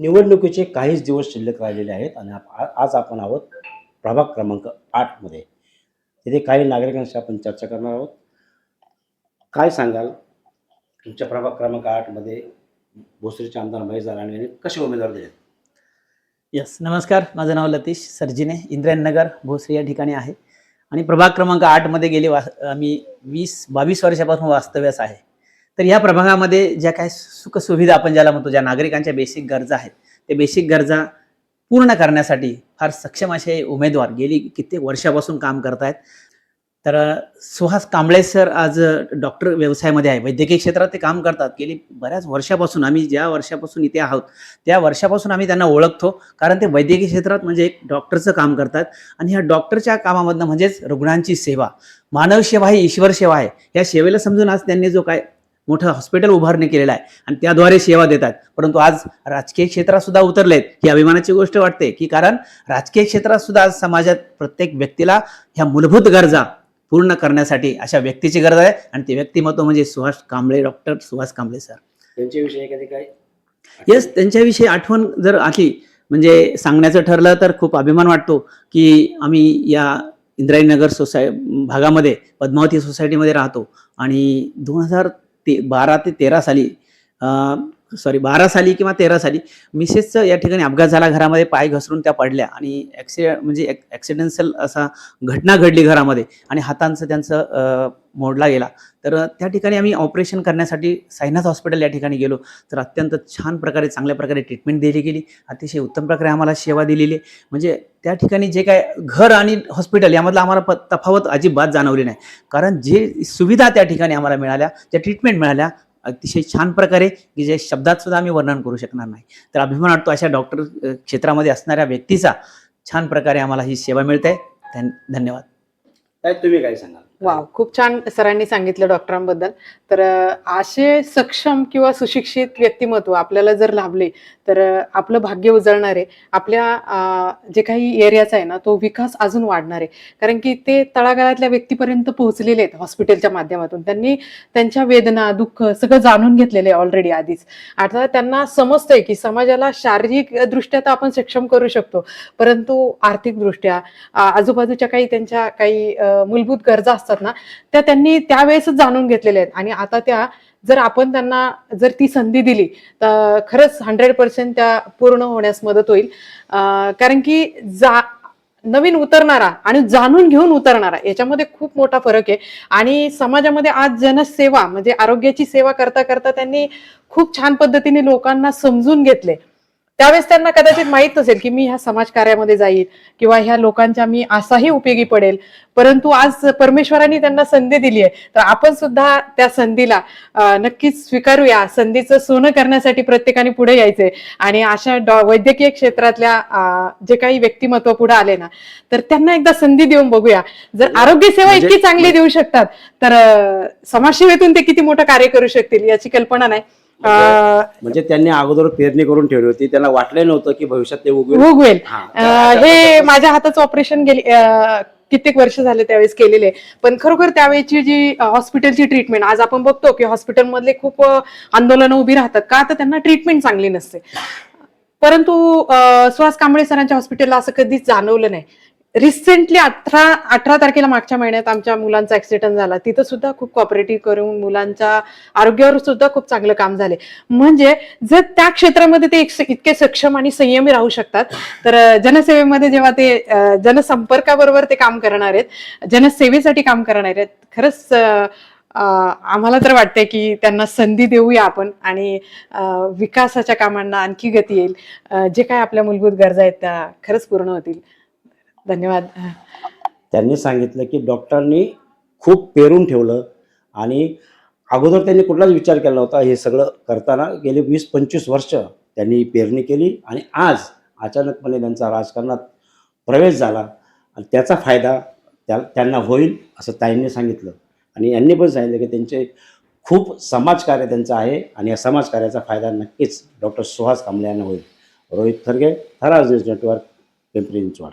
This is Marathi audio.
निवडणुकीचे काहीच दिवस शिल्लक राहिलेले आहेत आणि आज आपण आहोत प्रभाग क्रमांक आठमध्ये तिथे काही नागरिकांशी आपण चर्चा करणार आहोत. काय सांगाल? तुमच्या प्रभाग क्रमांक आठमध्ये भोसरीचे आमदार महेश जाराणे यांनी कसे उमेदवार दिले यस नमस्कार. माझं नाव लतीश सरजिने इंद्रायणनगर भोसरी या ठिकाणी आहे. आणि प्रभाग क्रमांक आठमध्ये गेले वा आम्ही वीस बावीस वर्षापासून वास्तव्यास आहे. तर या प्रभागामध्ये ज्या काही सुखसुविधा आपण ज्याला म्हणतो ज्या नागरिकांच्या बेसिक गरजा आहेत ते बेसिक गरजा पूर्ण करण्यासाठी फार सक्षम असे उमेदवार गेली कित्येक वर्षापासून काम करत आहेत तर सुहास कांबळे सर आज डॉक्टर व्यवसायामध्ये आहे. वैद्यकीय क्षेत्रात ते काम करतात. गेली बऱ्याच वर्षापासून आम्ही ज्या वर्षापासून इथे आहोत त्या वर्षापासून आम्ही त्यांना ओळखतो. कारण ते वैद्यकीय क्षेत्रात म्हणजे एक डॉक्टरचं काम करतात. आणि ह्या डॉक्टरच्या कामामधनं म्हणजेच रुग्णांची सेवा. मानव सेवा ही ईश्वर सेवा आहे. या सेवेला समजून आज त्यांनी जो काय मोठं हॉस्पिटल उभारणी केलेलं आहे. आणि त्याद्वारे सेवा देतात परंतु आज राजकीय क्षेत्रात सुद्धा उतरलेत. ही अभिमानाची गोष्ट वाटते की कारण राजकीय क्षेत्रात सुद्धा आज समाजात प्रत्येक व्यक्तीला ह्या मूलभूत गरजा पूर्ण करण्यासाठी अशा व्यक्तीची गरज आहे. आणि ते व्यक्तिमत्व म्हणजे सुहास कांबळे डॉक्टर सुहास कांबळे सर त्यांच्याविषयी एखादी काय येस त्यांच्याविषयी आठवण जर आली म्हणजे सांगण्याचं ठरलं तर खूप अभिमान वाटतो की आम्ही या इंद्रायणीनगर सोसाय भागामध्ये पद्मावती सोसायटीमध्ये राहतो. आणि दोन हजार ते बारा ते तेरा साली सॉरी बारा साली किंवा तेरा साली मिसेसचं या ठिकाणी अपघात झाला. घरामध्ये पाय घसरून त्या पडल्या आणि ॲक्सिडेंट म्हणजे ॲक्सिडेन्शियल असा घटना घडली घरामध्ये आणि हातांचं त्यांचं मोडला गेला. तर त्या ठिकाणी आम्ही ऑपरेशन करण्यासाठी साईनाथ हॉस्पिटल या ठिकाणी गेलो. तर अत्यंत छान प्रकारे चांगल्या प्रकारे ट्रीटमेंट दिली गेली. अतिशय उत्तम प्रकारे आम्हाला सेवा दिलेली म्हणजे त्या ठिकाणी जे काय घर आणि हॉस्पिटल यामधला आम्हाला प तफावत अजिबात जाणवली नाही. कारण जे सुविधा त्या ठिकाणी आम्हाला मिळाल्या ज्या ट्रीटमेंट मिळाल्या अतिशय छान प्रकारे की जे शब्दात सुद्धा आम्ही वर्णन करू शकणार नाही. तर अभिमान वाटतो अशा डॉक्टर क्षेत्रामध्ये असणाऱ्या व्यक्तीचा छान प्रकारे आम्हाला ही सेवा मिळते. धन धन्यवाद. काय तुम्ही काय सांगाल? वाव खूप छान सरांनी सांगितलं डॉक्टरांबद्दल. तर असे सक्षम किंवा सुशिक्षित व्यक्तिमत्व आपल्याला जर लाभले तर आपलं भाग्य उजळणार आहे आपल्या जे काही एरियाचा आहे ना तो विकास अजून वाढणार. आहे कारण की ते तळागाळातल्या व्यक्तीपर्यंत पोहोचलेले आहेत हॉस्पिटलच्या माध्यमातून. त्यांनी त्यांच्या वेदना दुःख सगळं जाणून घेतलेलं आहे ऑलरेडी आधीच. आता त्यांना समजतंय की समाजाला शारीरिक दृष्ट्या तर आपण सक्षम करू शकतो. परंतु आर्थिकदृष्ट्या आजूबाजूच्या काही त्यांच्या काही मूलभूत गरजा असतात ना त्या त्यांनी त्यावेळेसच जाणून घेतलेल्या आहेत. आणि आता त्या जर आपण त्यांना जर ती संधी दिली तर खरंच हंड्रेड पर्सेंट त्या पूर्ण होण्यास मदत होईल. कारण की जा नवीन उतरणारा आणि जाणून घेऊन उतरणारा याच्यामध्ये खूप मोठा फरक आहे. आणि समाजामध्ये आज जनसेवा म्हणजे आरोग्याची सेवा करता करता त्यांनी खूप छान पद्धतीने लोकांना समजून घेतले. त्यावेळेस त्यांना कदाचित माहीत नसेल की मी ह्या समाजकार्यामध्ये जाईल किंवा ह्या लोकांच्या मी असाही उपयोगी पडेल. परंतु आज परमेश्वरांनी त्यांना संधी दिली आहे. तर आपण सुद्धा त्या संधीला नक्कीच स्वीकारूया. संधीचं सोनं करण्यासाठी प्रत्येकाने पुढे यायचंय. आणि अशा डॉ- वैद्यकीय क्षेत्रातल्या जे काही व्यक्तिमत्व पुढे आले ना तर त्यांना एकदा संधी देऊन बघूया. जर आरोग्य सेवा म्हणजे- इतकी चांगली देऊ शकतात तर समाजसेवेतून ते किती मोठं कार्य करू शकतील याची कल्पना नाही. म्हणजे त्यांनी अगोदर पेरणी करून ठेवली होती. त्यांना वाटलं नव्हतं की भविष्यात ते उगवेल. उगवेल. हा. माझ्या हाताचं ऑपरेशन गेली कित्येक वर्ष झाले त्यावेळेस केलेले. पण खरोखर त्यावेळेची जी हॉस्पिटलची ट्रीटमेंट आज आपण बघतो की हॉस्पिटलमधले खूप आंदोलनं उभी राहतात. का तर त्यांना ट्रीटमेंट चांगली नसते. परंतु सुहास कांबळे सरांच्या हॉस्पिटलला असं कधीच जाणवलं नाही. रिसेंटली अठरा अठरा तारखेला मागच्या महिन्यात आमच्या मुलांचा ऍक्सिडेंट झाला. तिथं सुद्धा खूप कॉपरेटिव्ह करून मुलांच्या आरोग्यावर सुद्धा खूप चांगलं काम झाले. म्हणजे जर त्या क्षेत्रामध्ये ते इतके सक्षम आणि संयमी राहू शकतात तर जनसेवेमध्ये जेव्हा ते जनसंपर्काबरोबर ते काम करणार आहेत जनसेवेसाठी काम करणार आहेत खरंच आम्हाला तर वाटतंय की त्यांना संधी देऊया आपण आणि विकासाच्या कामांना आणखी गती येईल. जे काय आपल्या मूलभूत गरजा आहेत त्या खरंच पूर्ण होतील. धन्यवाद. त्यांनी सांगितलं की डॉक्टरांनी खूप पेरून ठेवलं आणि अगोदर त्यांनी कुठलाच विचार केला नव्हता. हे सगळं करताना गेले वीस पंचवीस वर्ष त्यांनी पेरणी केली आणि आज अचानकपणे त्यांचा राजकारणात प्रवेश झाला आणि त्याचा फायदा त्या त्यांना होईल असं ताईंनी सांगितलं. आणि यांनी पण सांगितलं की त्यांचे खूप समाजकार्य त्यांचं आहे आणि या समाजकार्याचा फायदा नक्कीच डॉक्टर सुहास कांबळे यांना होईल. रोहित खरगे थराज न्यूज नेटवर्क पिंपरी चिंचवड.